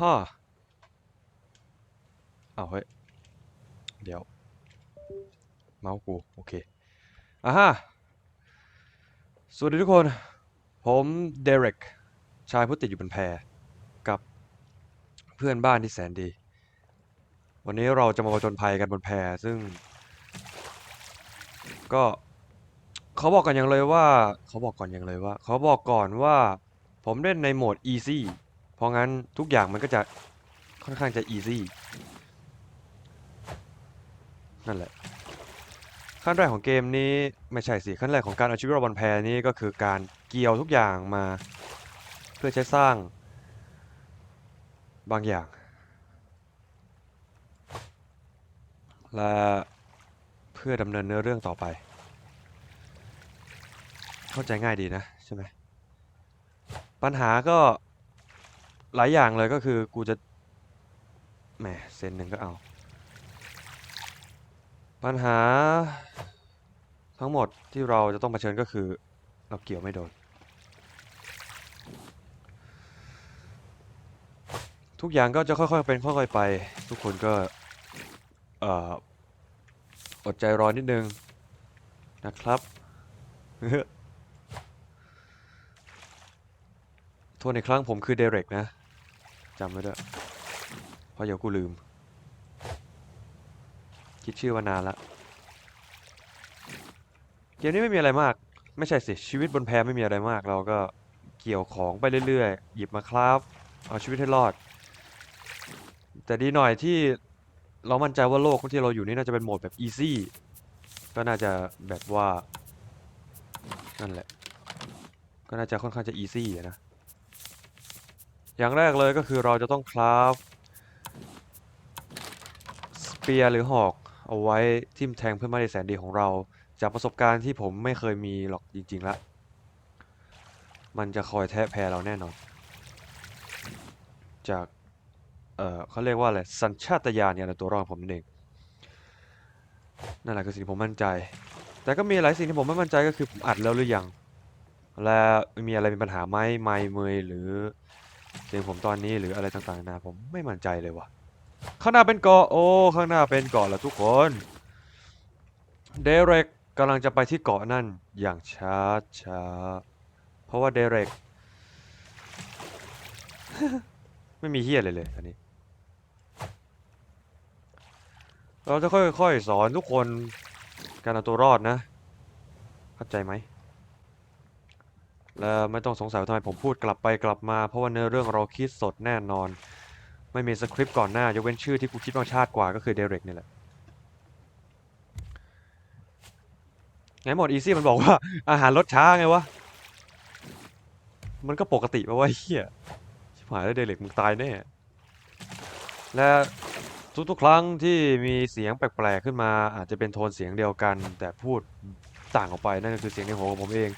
ฮ่าอ้าวเฮ้ย เดี๋ยว เมาส์กู โอเค อ่าฮะ สวัสดีทุกคน ผมเดเร็ก ชายผู้ติดอยู่บนแพกับเพื่อนบ้านที่แสนดี วันนี้เราจะมาผจญภัยกันบนแพซึ่ง ก็เขาบอกกันอย่างเลยว่า เขาบอกก่อนอย่างเลยว่า เขาบอกก่อนว่า ผมเล่นในโหมด easy เพราะงั้นทุกอย่างมันก็จะค่อนข้างจะ easy นั่นแหละ ขั้นแรกของเกมนี้ไม่ใช่สิขั้นแรกของการเอาชีวิตรอดบนแพนี้ก็คือการเกี่ยวทุกอย่างมา เพื่อใช้สร้างบางอย่าง และเพื่อดำเนินเนื้อเรื่องต่อไป เข้าใจง่ายดีนะใช่ไหมปัญหาก็ หลายอย่างเลยก็คือกูจะแหมเซนหนึ่งก็เอา ปัญหา ทั้งหมดที่เราจะต้องเผชิญก็คือ เราเกี่ยวไม่โดน ทุกอย่างก็จะค่อยๆเป็นค่อยๆไป ทุกคนก็เอ่ออดใจรอนิดนึงนะครับโทษในครั้งผมคือเดเร็กนะ จำไว้ด้วยเพราะเดี๋ยวกูลืม คิดชื่อมานานละเกมนี้ไม่มีอะไรมาก ไม่ใช่สิ ชีวิตบนแพไม่มีอะไรมาก เราก็เกี่ยวของไปเรื่อยๆ หยิบมาคราฟเอาชีวิตให้รอด แต่ดีหน่อยที่เรามั่นใจว่าโลกที่เราอยู่นี่น่าจะเป็นโหมดแบบ easy ก็น่าจะแบบว่า นั่นแหละ ก็น่าจะค่อนข้างจะ easy อะนะ อย่างแรกเลยก็คือเราจะต้องคราฟสเปียร์หรือหอกเอาไว้ทิ่มแทงเพื่อนบ้านในแสนดีของเรา จากประสบการณ์ที่ผมไม่เคยมีหรอกจริงๆละมันจะคอยแทะแพเราแน่นอน จาก เอ่อเขาเรียกว่าอะไร สัญชาตญาณเนี่ยในตัวรอดของผมนั่นเอง นั่นแหละคือสิ่งที่ผมมั่นใจ แต่ก็มีหลายสิ่งที่ผมไม่มั่นใจก็คือผมอัดแล้วหรือยัง และมีอะไรเป็นปัญหาไหมไม่เมยหรือ เสียงผมตอนนี้หรืออะไรต่างๆนาผมไม่มั่นใจเลยว่ะ ข้างหน้าเป็นเกาะโอ้ข้างหน้าเป็นเกาะแล้วทุกคน เดเร็กกำลังจะไปที่เกาะนั่นอย่างช้าช้าเพราะว่าเดเร็กไม่มีเฮียเลยเลยอันนี้ เราจะค่อยๆสอนทุกคนการเอาตัวรอดนะ เข้าใจไหม และไม่ต้องสงสัยว่าทำไมผมพูดกลับไปกลับมา เพราะว่าเนื้อเรื่องเราคิดสดแน่นอน ไม่มีสคริปต์ก่อนหน้ายกเว้นชื่อที่กูคิดว่าชาติกว่าก็คือเดเร็กนี่แหละไงหมดอีซี่มันบอกว่าอาหารรสช้าไงวะ มันก็ปกติปวะไอ้เฮียชิบหายแล้วเดเร็กมึงตายแน่ และทุกๆครั้งที่มีเสียงแปลกๆขึ้นมาอาจจะเป็นโทนเสียงเดียวกัน แต่พูดต่างออกไปนั่นก็คือเสียงในหัวของผมเอง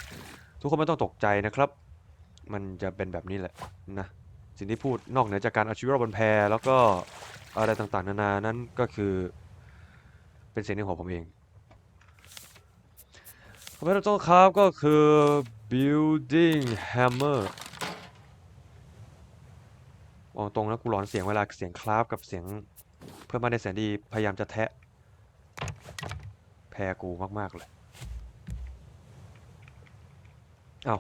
ทุกคนไม่ต้องตกใจนะครับ มันจะเป็นแบบนี้แหละนะสิ่งที่พูดนอกเหนือจากการเอาชีวิตรอดบนแพแล้วก็อะไรต่างๆ นานานั้นก็คือ เป็นเสียงในหัวผมเองคอมพิวเตอร์ต้องครับก็คือ building hammer มองตรงแล้วกูหลอนเสียงเวลาเสียงคราฟกับเสียงเพื่อนบ้านในแสนดีพยายามจะแทะแพรกูมากๆเลย เอา้า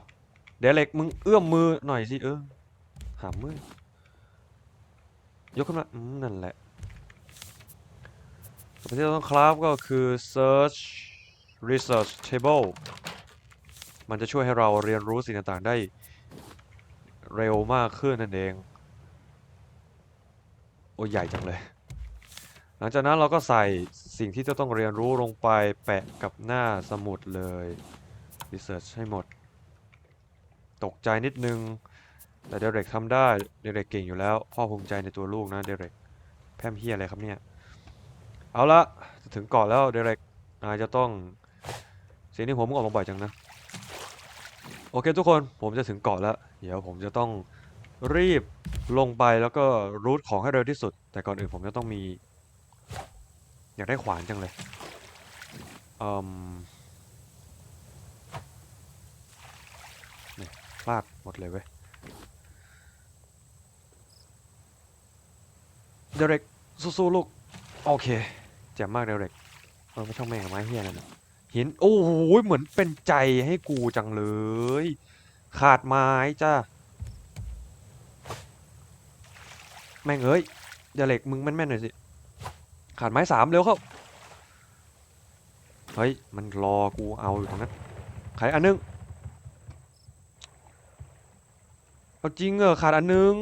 เดเล็กมึงเอื้อมมือหน่อยสิเออหามือยกขึ้นมาอืมนั่นแหละต่อไปที่เราต้องคราฟก็คือ search research table มันจะช่วยให้เราเรียนรู้สิ่งต่างๆได้เร็วมากขึ้นนั่นเอง โอ้ใหญ่จังเลย หลังจากนั้นเราก็ใส่สิ่งที่จะต้องเรียนรู้ลงไปแปะกับหน้าสมุดเลย research ให้หมด ตกใจนิดนึง แต่เดเร็กทำได้เดเร็กเก่งอยู่แล้ว พ่อภูมิใจในตัวลูกนะเดเร็กแพมเฮียอะไรครับเนี่ย เอาละจะถึงเกาะแล้วเดเร็กนายจะต้องเสียงที่ผมมึงออกมาบ่อยจังนะ โอเคทุกคนผมจะถึงเกาะแล้ว เดี๋ยวผมจะต้องรีบลงไปแล้วก็รูทของให้เร็วที่สุด แต่ก่อนอื่นผมจะต้องมี อยากได้ขวานจังเลยอืมนี่พ ลาดหมดเลยเว้ยเดเร็กสู้ๆลูก โอเคแจ่มมากเดเร็กเออไม่ช่องแม่งไม้เฮียนั่นหิน โอ้โหเหมือนเป็นใจให้กูจังเลย ขาดไม้จ้าแม่งเอ้ยเดเร็กมึงแม่นๆหน่อยสิ ขาดไม้สามเร็วเข้า เฮ้ย มันรอกูเอาอยู่ตรงนั้นไขอันนึง เอาจริงเหรอขาดอันนึง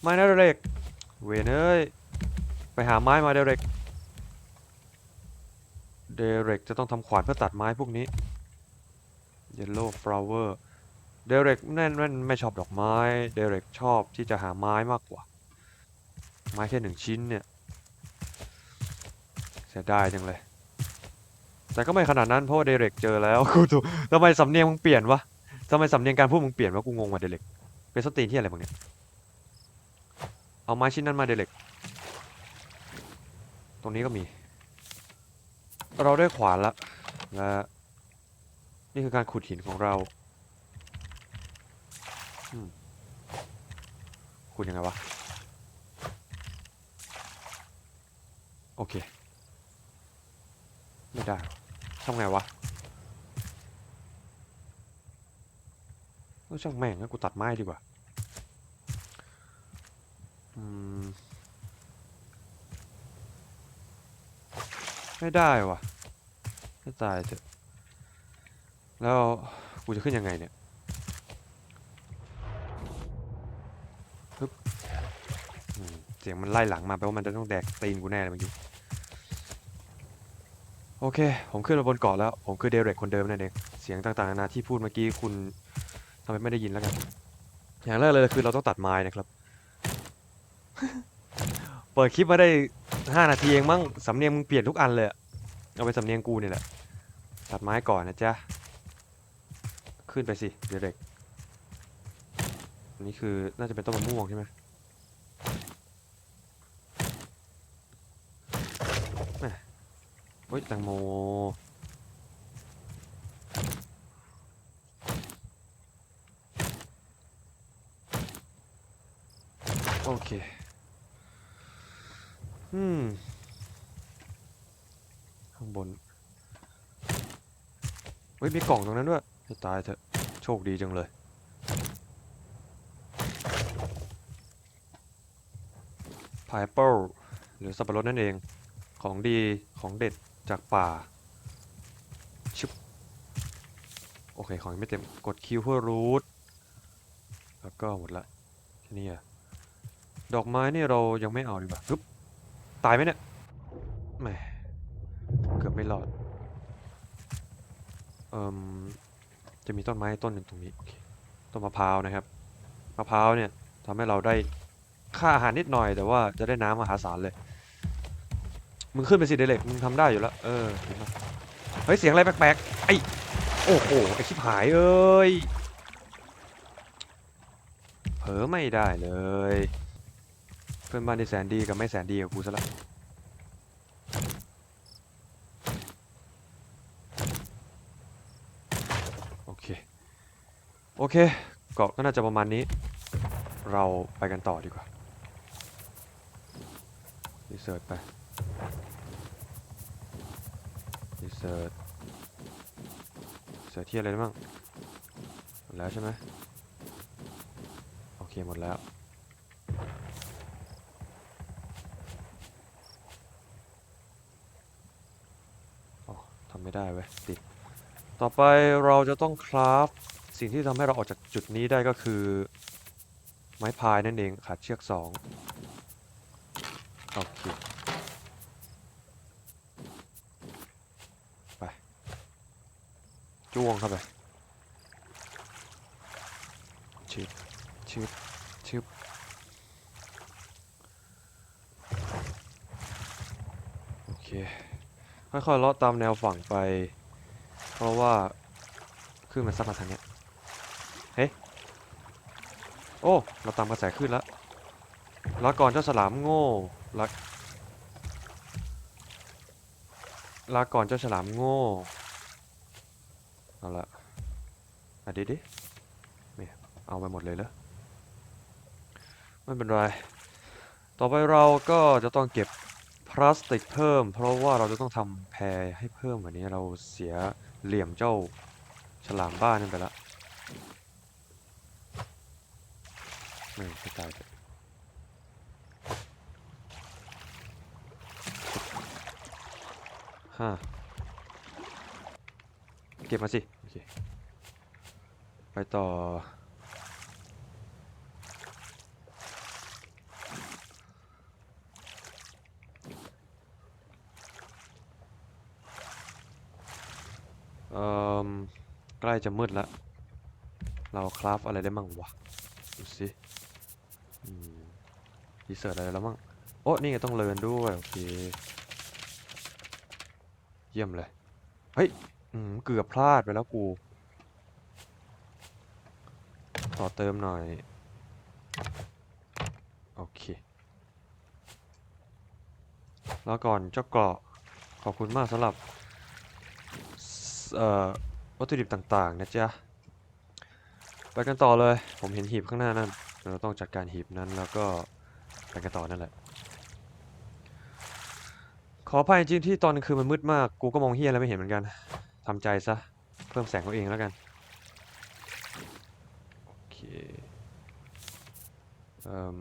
ไม้นะเด็ก เวนเอ้ย ไปหาไม้มาเดเร็ก เดเร็กจะต้องทำขวานเพื่อตัดไม้พวกนี้ Yellow flower เดเร็กแน่นแน่นไม่ชอบดอกไม้ เดเร็กชอบที่จะหาไม้มากกว่า ไม้แค่หนึ่งชิ้นเนี่ยเสียดายจังเลย แต่ก็ไม่ขนาดนั้นเพราะว่าเดเร็กเจอแล้วกูถูกทำไมสำเนียงมึงเปลี่ยนวะทำไมสำเนียงการพูดมึงเปลี่ยนวะกูงงว่ะเดเร็ก เป็นสตรีนที่อะไรมึงเนี่ยเอาไม้ชิ้นนั้นมาเดเร็ก ตรงนี้ก็มี เราได้ขวานละและนี่คือการขุดหินของเรา ขุดยังไงวะ โอเค ไม่ได้ทำไงวะ ออช่างแม่งงั้นกูตัดไม้ดีกว่า อืม ไม่ได้วะไม่ตายเถอะ แล้วกูจะขึ้นยังไงเนี่ยปึ๊บเสียงมันไล่หลังมาแปลว่ามันจะต้องแดกตีนกูแน่เลยเมื่อกี้โอเค ผมขึ้นมาบนเกาะแล้ว ผมคือเดเร็กคนเดิมนั่นเอง เสียงต่างๆนานาที่พูดเมื่อกี้คุณ ทำไมไม่ได้ยินแล้วกัน อย่างแรกเลยคือเราต้องตัดไม้นะครับ เปิดคลิปมาได้ห้านาทีเองมั้งสำเนียงมึงเปลี่ยนทุกอันเลยอะเอาไปสำเนียงกูนี่แหละ ตัดไม้ก่อนนะจ๊ะ ขึ้นไปสิเดเร็กอันนี้คือน่าจะเป็นต้นมะม่วงใช่ไหมแหม่เฮ้ยแตงโม โอเค อืม ข้างบน เฮ้ย มีกล่องตรงนั้นด้วยให้ตายเถอะ โชคดีจังเลย พายเปิลหรือสับปะรดนั่นเอง ของดี ของเด็ดจากป่าชุบโอเค ของยังไม่เต็ม กดคิวเพื่อรูท แล้วก็หมดละทีนี้อะ ดอกไม้นี่เรายังไม่เอาดีกว่าปึ๊บตายไหมเนี่ยแหมเกือบไม่รอดเอ่มจะมีต้นไม้ต้นหนึ่งตรงนี้ต้นมะพร้าวนะครับมะพร้าวเนี่ยทำให้เราได้ค่าอาหารนิดหน่อย แต่ว่าจะได้น้ำมหาศาลเลย มึงขึ้นไปสิเดเล็กมึงทำได้อยู่แล้วเออเฮ้ยเสียงอะไรแปลกๆไอ้โอ้โหไอชิบหายเอ้ยเผลอไม่ได้เลย พื่อนบ้านที่แสนดีกับไม่แสนดีกับกูซะละโอเค โอเค เกาะก็น่าจะประมาณนี้ เราไปกันต่อดีกว่ารีเสิร์ชไปรีเสิร์ชเสิร์ชที่อะไรได้บ้างหมดแล้วใช่ไหมโอเคหมดแล้ว อ๋อทำไม่ได้เว้ยติด ต่อไปเราจะต้องคราฟสิ่งที่ทำให้เราออกจากจุดนี้ได้ก็คือ ไม้พายนั่นเองขาดเชือกสองโอเคไปจ้วงเข้าไปชึบชึบชึบโอเค ค่อยๆเลาะตามแนวฝั่งไป เพราะว่าคลื่นมันซัดมาทางเนี้ยเฮ้ยโอ้เราตามกระแสคลื่นแล้วลาก่อนเจ้าฉลามโง่ลาลาก่อนเจ้าฉลามโง่เอาละอะดิดิไม่เอาไปหมดเลยเหรอไม่เป็นไร ต่อไปเราก็จะต้องเก็บ พลาสติกเพิ่ม เพราะว่าเราจะต้องทำแพรให้เพิ่มกว่านี้เราเสียเหลี่ยมเจ้าฉลามบ้านนั่นไปละไม่ไม่ตายเลยห้าเก็บมาสิ โอเค ไปต่อ เอ่อใกล้จะมืดแล้วเราคราฟอะไรได้มั่งวะดูสิอืมรีเสิร์ชอะไรแล้วมั่งโอ้นี่ไงต้องเลินด้วยโอเคเยี่ยมเลยเฮ้ยเกือบพลาดไปแล้วกู ต่อเติมหน่อย โอเคแล้วก่อนเจ้าเกาะขอบคุณมากสำหรับ เอ่อวัตถุดิบต่างๆนะจ๊ะไปกันต่อเลย ผมเห็นหีบข้างหน้านั่น เราต้องจัดการหีบนั้นแล้วก็ไปกันต่อนั่นแหละ ขออภัยจริงที่ตอนกลางคืนมันมืดมาก กูก็มองเฮียอะไรไม่เห็นเหมือนกันทำใจซะ เพิ่มแสงเอาเองแล้วกัน โอเค เอ่อม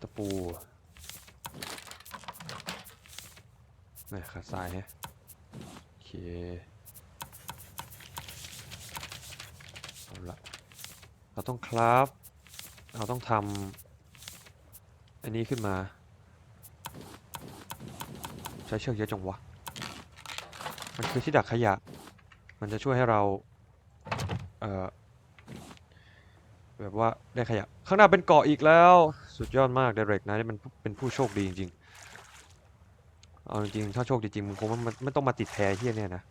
ตะ ปูนี่ขาดทรายฮะโอเคเอาละเราต้องคราฟเราต้องทำอันนี้ขึ้นมา ใช้เชือกเยอะจังวะ มันคือที่ดักขยะ มันจะช่วยให้เรา เอ่อ แบบว่าได้ขยะ ข้างหน้าเป็นเกาะอีกแล้ว สุดยอดมากเดเร็กนะนี่มันเป็นผู้โชคดีจริงๆ เอาจริงๆถ้าโชคดีจริงมึงคงไม่ไม่ต้องมาติดแพเฮียเนี่ยนะ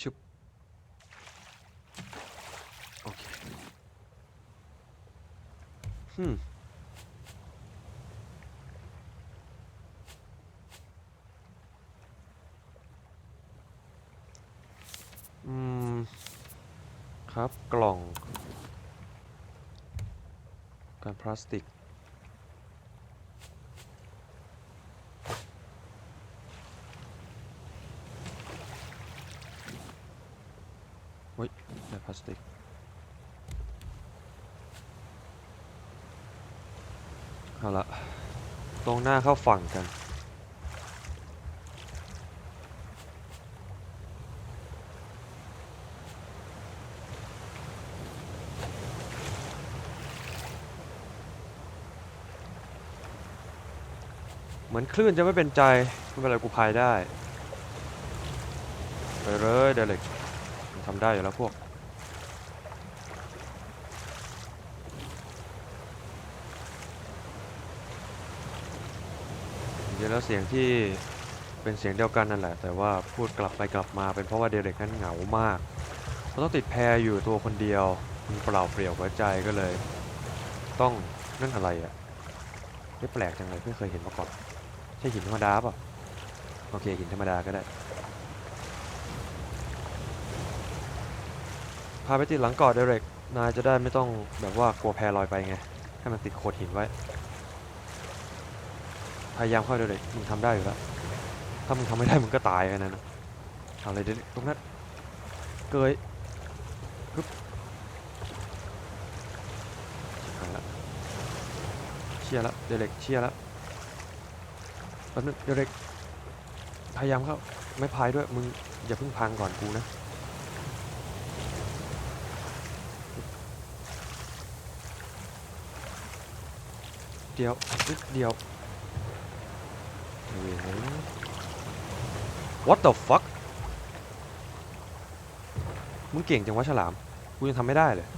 ชุบโอเคฮึมอืม ครับกล่อง การพลาสติกเฮ้ยได้พลาสติก เอาละ ตรงหน้าเข้าฝั่งกัน มือนคลื่นจะไม่เป็นใจไม่เป็นไรกูพายได้ ไปเลยเดเล็กมันทำได้อยู่แล้วพวกจริงๆแล้วเสียงที่เป็นเสียงเดียวกันนั่นแหละ แต่ว่าพูดกลับไปกลับมาเป็นเพราะว่าเดเล็กนั้นเหงามากเขาต้องติดแพรอยู่ตัวคนเดียวมันเปล่าเปลี่ยวหัวใจก็เลย ต้องนั่นอะไรอะ่ะไม่แปลกจังเลยไม่เคยเห็นมาก่อน ช่หินธรรมดาเปล่ะโอเคหินธรรมดาก็ได้ พาไปติดหลังเกาะเดเร็กนายจะได้ไม่ต้องแบบว่ากลัวแพลอยไปไง ให้มันติดโขดหินไว้ พยายามเข้าเดเร็กมึงทำได้อยู่แล้ว ถ้ามึงทำไม่ได้มึงก็ตายกันนะนะเอาเลยเดเร็กตรงนั้นเกยฮึบหายละเชียร์ละเดเร็กเชียร์ละ ป๊บนึงเดี๋ยวเด็กพยายามเข้าไม่พายด้วยมึงอย่าเพิ่งพังก่อนกูนะเดี๋ยวนิดเดียวเว้ย What the fuck มึงเก่งจังวะฉลาม กูยังทำไม่ได้เลย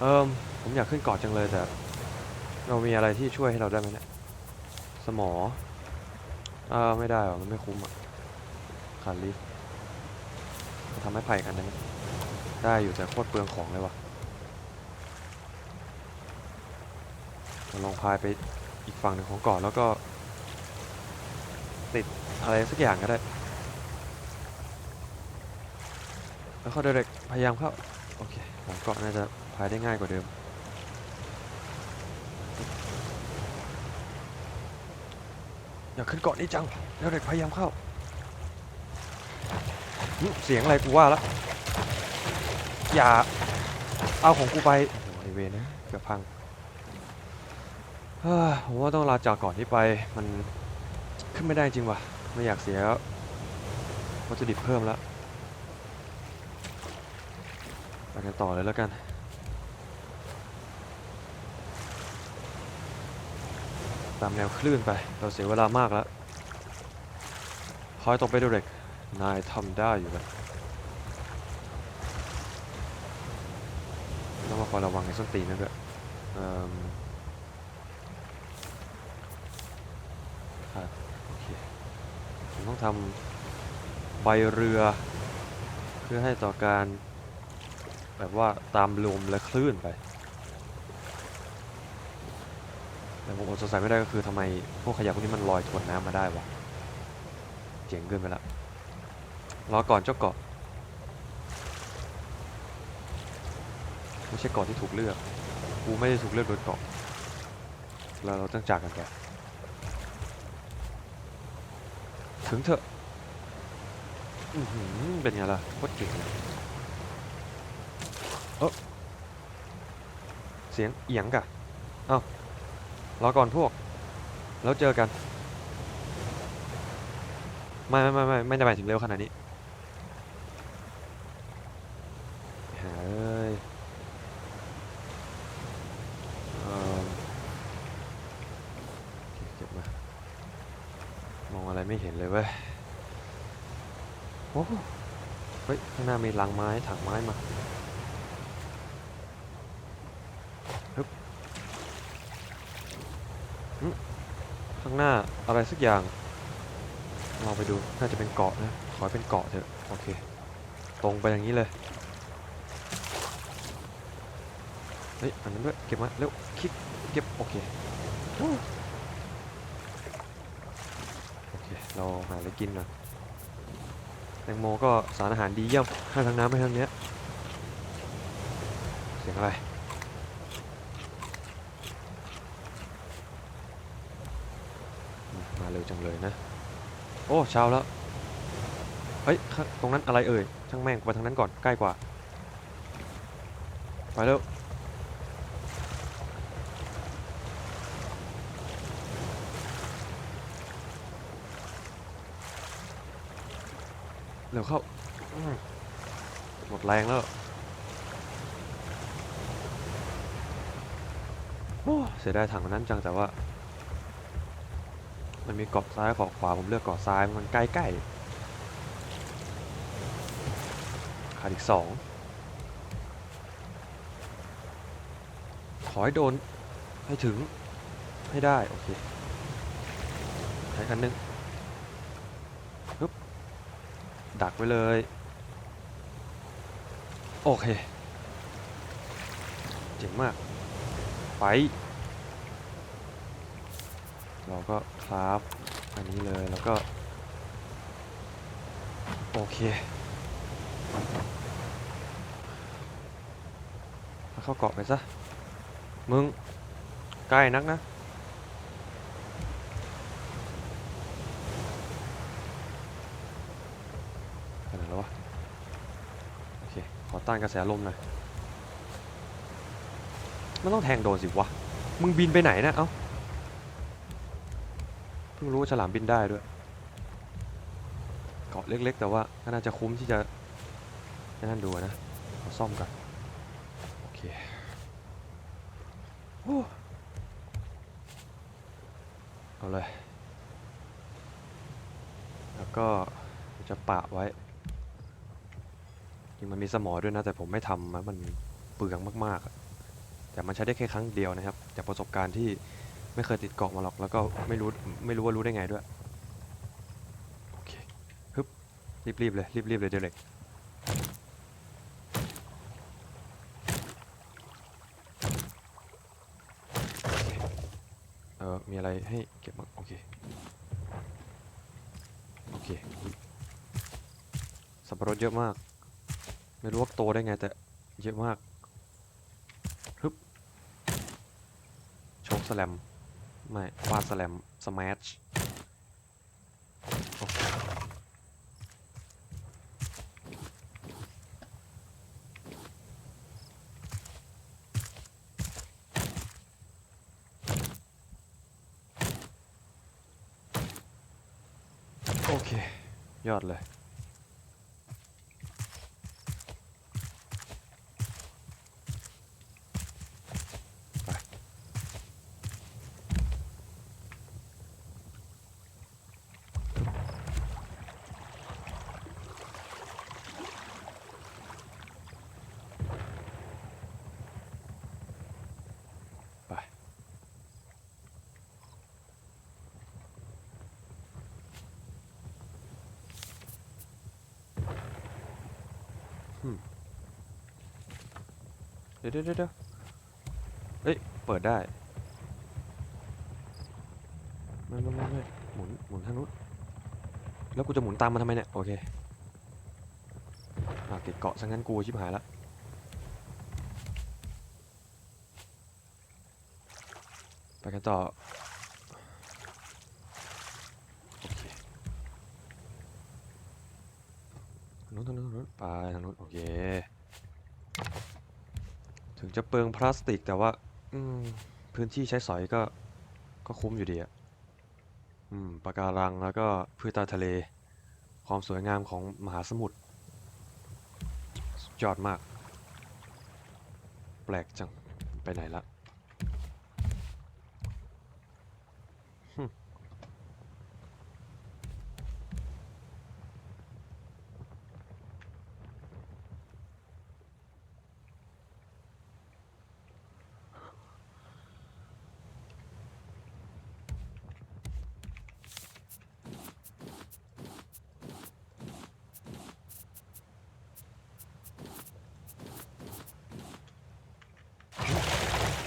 เอิมผมอยากขึ้นเกาะจังเลยแต่ เรามีอะไรที่ช่วยให้เราได้ไหมเนี่ย สมออ่าไม่ได้หรอมันไม่คุ้มอะขาดลิฟต์ทำให้ไผ่กันได้ไหมได้อยู่แต่โคตรเปลืองของเลยว่ะเราลองพายไปอีกฝั่งหนึ่งของเกาะแล้วก็ ติดอะไรสักอย่างก็ได้ แล้วเขาเด็กพยายามเข้า โอเคหลังเกาะน่าจะพายได้ง่ายกว่าเดิม อย่าขึ้นเกาะนี้จัง แล้วเด็กพยายามเข้า เสียงอะไรกูว่าแล้วอย่า เอาของกูไปไอเวนะเกือบพังผมว่าต้องลาจากก่อนที่ไป มันขึ้นไม่ได้จริงว่ะ ไม่อยากเสียวัตถุดิบเพิ่มแล้วไปกันต่อเลยแล้วกัน ตามแนวคลื่นไป เราเสียเวลามากแล้วคอยตกไปดูเด็กนายทำได้อยู่แล้วต้องมาคอยระวังไอ้ส้นตีนนั่นด้วยเอิ่มครับโอเคผมต้องทำใบเรือ เพื่อให้ต่อการแบบว่าตามลมและคลื่นไป แต่ผมอดสงสัยไม่ได้ก็คือทำไมพวกขยะพวกนี้มันลอยทวนน้ำมาได้วะเจ๋งเกินไปละรอก่อนเจ้าเกาะไม่ใช่เกาะที่ถูกเลือกกูไม่ได้ถูกเลือกโดยเกาะแล้วเราต้องจากกันไปถึงเถอะอือหือเป็นไงล่ะโคตรเก่งเลยเสียงเอียงกะเอ้า รอก่อนพวก แล้วเจอกัน ไม่ไม่ไม่ไม่ไม่ได้หมายถึงเร็วขนาดนี้หาเอ้ยเอิ่มโอเคเก็บมามองอะไรไม่เห็นเลยเว้ยโอ้โหเฮ้ยข้างหน้ามีลังไม้ถังไม้มาางหน้าอะไรสักอย่างลองไปดูน่าจะเป็นเกาะนะขอให้เป็นเกาะเถอะโอเค ตรงไปอย่างนี้เลยเฮ้ยอันนั้นด้วยเก็บมาเร็วคิดเก็บโอเคโอเคเราหาอะไรกินหน่อยแตงโมก็สารอาหารดีเยี่ยมให้ทางน้ำให้ทางเนี้ยเสียงอะไร อืมมาเร็วจังเลยนะ โอ้เช้าแล้ว เฮ้ยตรงนั้นอะไรเอ่ยช่างแม่งไปทางนั้นก่อนใกล้กว่า ไปเร็วเร็วเข้าหมดแรงแล้วโอ้เสียดายถังนั้นจังแต่ว่า มันมีเกาะซ้ายเกาะขวาผมเลือกเกาะซ้ายมันใกล้ๆขาดอีกสองขอให้โดนให้ถึงให้ได้ โอเคใช้อันหนึงปึ๊บดักไว้เลย โอเค เจ๋งมาก ไป เราก็คราฟอันนี้เลยแล้วก็ โอเคเอาเข้าเกาะไปซะ มึง ใกล้นักนะขนาดแล้ววะ โอเค ขอต้านกระแสลมหน่อย มันต้องแทงโดนสิวะ มึงบินไปไหนนะ เอ้า พิ่งรู้ว่าฉลามบินได้ด้วย เกาะเล็ก ๆ แต่ว่าก็น่าจะคุ้มที่จะให้นั่นดูอะนะขอซ่อมก่อนโอเคโอ้เอาเลย แล้วก็จะปะไว้จริงมันมีสมอด้วยนะ แต่ผมไม่ทำมันเปลืองมากๆแต่มันใช้ได้แค่ครั้งเดียวนะครับ จากประสบการณ์ที่ ไม่เคยติดเกาะมาหรอกแล้วก็ไม่รู้ไม่รู้ว่ารู้ได้ไงด้วยโอเคฮึบรีบๆเลยรีบๆเลยเดเร็กเออมีอะไรให้เก็บบ้างโอเคเคอุ๊ยสับปะรดเยอะมาก ไม่รู้ว่าโตได้ไงแต่เยอะมากฮึบโชกสแลม ไม่ฟาดสแลมสแมชโอเค ยอดเลย เดี๋ยวเดี๋ยวเดี๋ยวเฮ้ย เปิดได้ไม่ไม่ไม่หมุน หมุนทางนู้น แล้วกูจะหมุนตามมันทำไมเนี่ย โอเคอะติดเกาะซะงั้นกูชิบหายละไปกันต่อเคทางนู้นทางนู้นทางนู้นไปทางนู้นโอ เค ถึงจะเปลืองพลาสติกแต่ว่า อืม พื้นที่ใช้สอยก็ ก็คุ้มอยู่ดีอะอืมปะการังแล้วก็พืชใต้ทะเล ความสวยงามของมหาสมุทรสุดยอดมาก แปลกจัง ไปไหนละ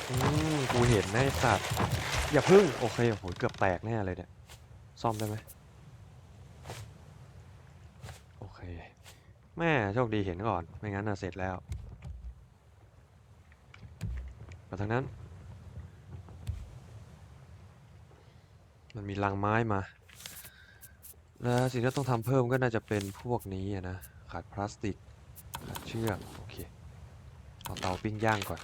อืมกูเห็นนะไอ้สัตว์อย่าพึ่งโอเคโอ้โหเกือบแตกแน่เลยเนี่ยซ่อมได้ไหมโอเค แม่โชคดีเห็นก่อน ไม่งั้นน่ะเสร็จแล้วมาทางนั้น มันมีลังไม้มา แล้วสิ่งที่ต้องทำเพิ่มก็น่าจะเป็นพวกนี้นะ ขาดพลาสติก ขาดเชือก โอเค เอาเตาปิ้งย่างก่อน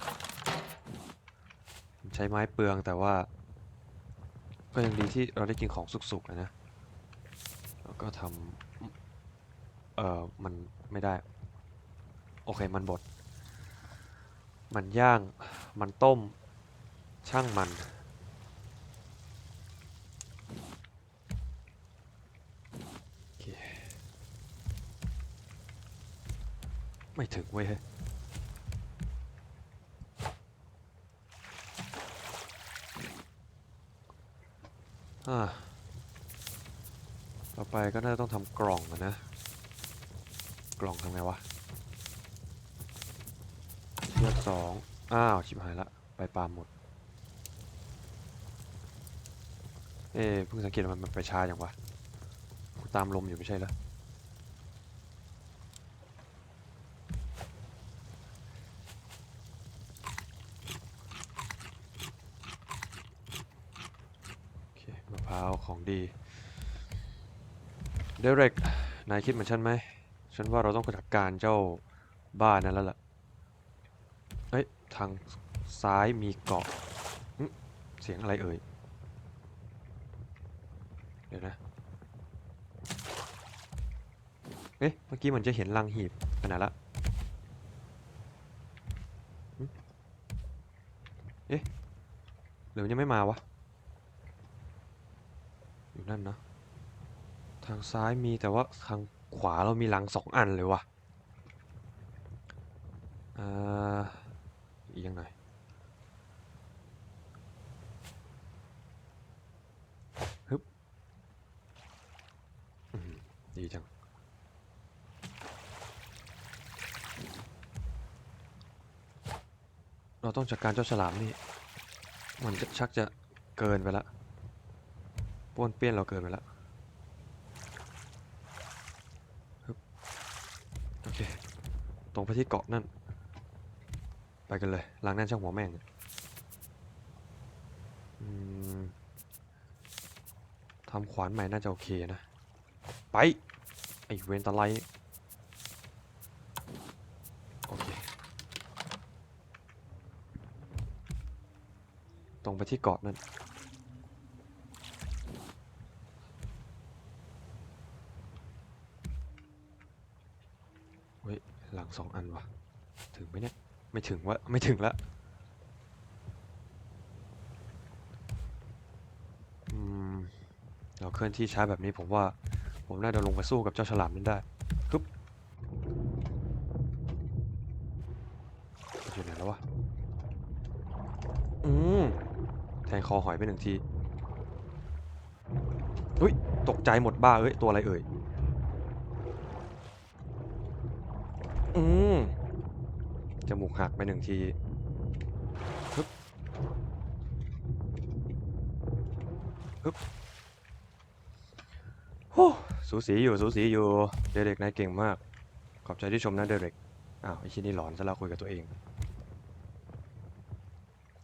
ใช้ไม้เปลืองแต่ว่า ก็ยังดีที่เราได้กินของสุกๆอะนะแล้วก็ทำเอ่อมันไม่ได้ โอเคมันบด มันย่างมันต้มช่างมันไม่ถึงเว้ยเฮ้ย อ่า ต่อไปก็น่าจะต้องทำกล่องนะ กล่องทำไงวะเลือกสองอ้าว ชิบหายละ ไปปาล์มหมด เอ๊เพิ่งสังเกตว่ามันมันไปช้าอย่างวะ ตามลมอยู่ไม่ใช่เหรอเค มะพร้าวของ ดีเดเร็กนายคิดเหมือนฉันไหม ฉันว่าเราต้องจัดการเจ้าบ้านนั้นแล้วล่ะเอ้ย ทางซ้ายมีเกาะเสียงอะไรเอ่ย เดี๋ยวนะเอ๊ะเมื่อกี้เหมันจะเห็นรังหีบไปไหนละเอ๊ะหรือมันยังไม่มาวะ อยู่นั่นนะ ทางซ้ายมีแต่ว่าทางขวาเรามีรังสองอันเลยวะอ่าอีกยังไงฮึบดีจังเราต้องจัดการเจ้าฉลามนี่ มันชักจะเกินไปละ ป้วนเปี้ยนเราเกินไปแล้วโอเค ตรงไปที่เกาะนั่น ไปกันเลยล้างแน่นช่างหัวแม่งทำขวานใหม่น่าจะโอเคนะ ไป ไอเวนตะไลโอเค ตรงไปที่เกาะนั่น สองอันวะถึงไหมเนี่ย ไม่ถึงวะไม่ถึงละอืมเราเคลื่อนที่ช้าแบบนี้ผมว่า ผมน่าจะลงไปสู้กับเจ้าฉลามนั้นได้ฮึบอยู่ไหนแล้ววะ อืมแทงคอหอยไปหนึ่งที อุ้ย ตกใจหมดบ้าเอ้ย ตัวอะไรเอ่ย อืมจมูกหักไปหนึ่งทีฮึบฮึบโอ้สูสีอยู่สูสีอยู่เด็กๆนายเก่งมาก ขอบใจที่ชมนะเด็กๆอ้าวไอ้ชิ้นนี้หลอนซะแล้วคุยกับตัวเอง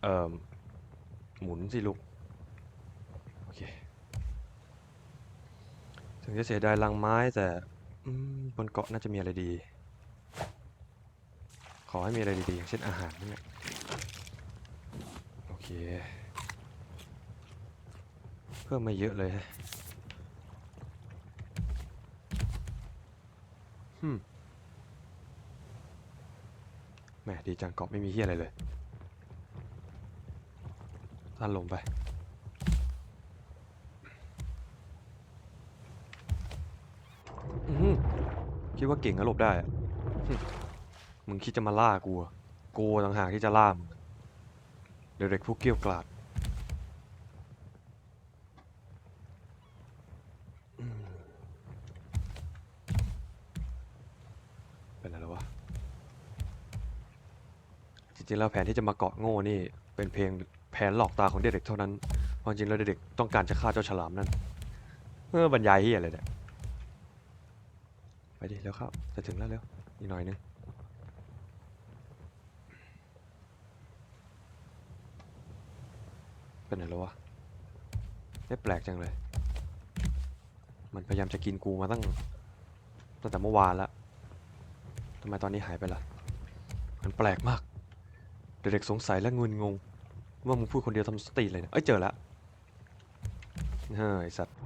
เอ่อหมุนสิลูกโอเคถึงจะเสียดายลังไม้แต่บนเกาะน่าจะมีอะไรดี ขอให้มีอะไรดีๆอย่างเช่นอาหารนี่แหละโอเค เพิ่มมาเยอะเลยฮะฮึมแหมดีจังเกาะไม่มีเฮียอะไรเลยท่านลงไปคิดว่าเก่งแล้วหลบได้อะ มึงคิดจะมาล่ากูอะกูต่างหากที่จะล่ามึงเด็กๆผู้เกี้ยวกราดเป็นอะไรวะ จริงๆแล้วแผนที่จะมาเกาะโง่นี่ เป็นเพียงแผนหลอกตาของเด็กๆเท่านั้นความจริงแล้วเด็กๆต้องการจะฆ่าเจ้าฉลามนั่นเออบรรยายเฮียอะไรเนี่ย ไปดิเร็วเข้าจะถึงแล้วเร็ว อีกหน่อยนึงเป็นไหนแล้ววะไม่แปลกจังเลย มันพยายามจะกินกูมาตั้งตั้งแต่เมื่อวานแล้วทำไมตอนนี้หายไปล่ะ มันแปลกมาก เด็กๆสงสัยและงุนงง ว่ามึงพูดคนเดียวทำสติเลยนะเอ้ยเจอแล้วเฮ้ยไอสัตว์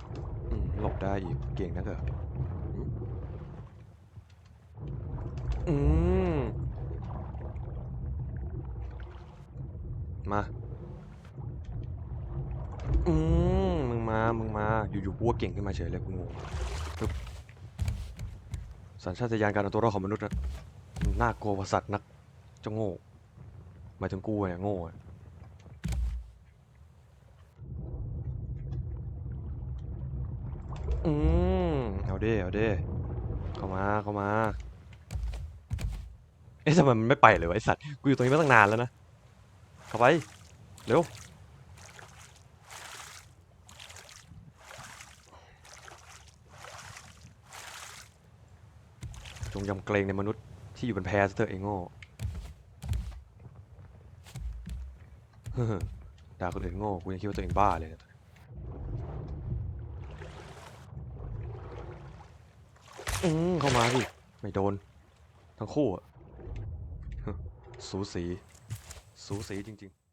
หลบได้อีกเก่งนักเหรอ อืม มา อืม มึงมา มึงมา อยู่ๆกูว่าเก่งขึ้นมาเฉยเลยกูงงปึ๊บสัญชาตญาณการเอาตัวรอดของมนุษย์นะน่ากลัวกว่าสัตว์นักเจ้าโง่หมายถึงกูเนี่ยโง่อะอืม เอาเด้เอาเด้เข้ามา เข้ามา เอ๊ะทำไมมันไม่ไปเลยวะไอสัตว์ กูอยู่ตรงนี้มาตั้งนานแล้วนะ เข้าไป เร็ว จงยำเกรงในมนุษย์ที่อยู่บนแพซะเถอะไอ้โง่ฮ้อด่าคนอื่นโง่ กูยังคิดว่าตัวเองบ้าเลยนะอืมเข้ามาสิไม่โดน ทั้งคู่อะ สูสี สูสีจริง ๆ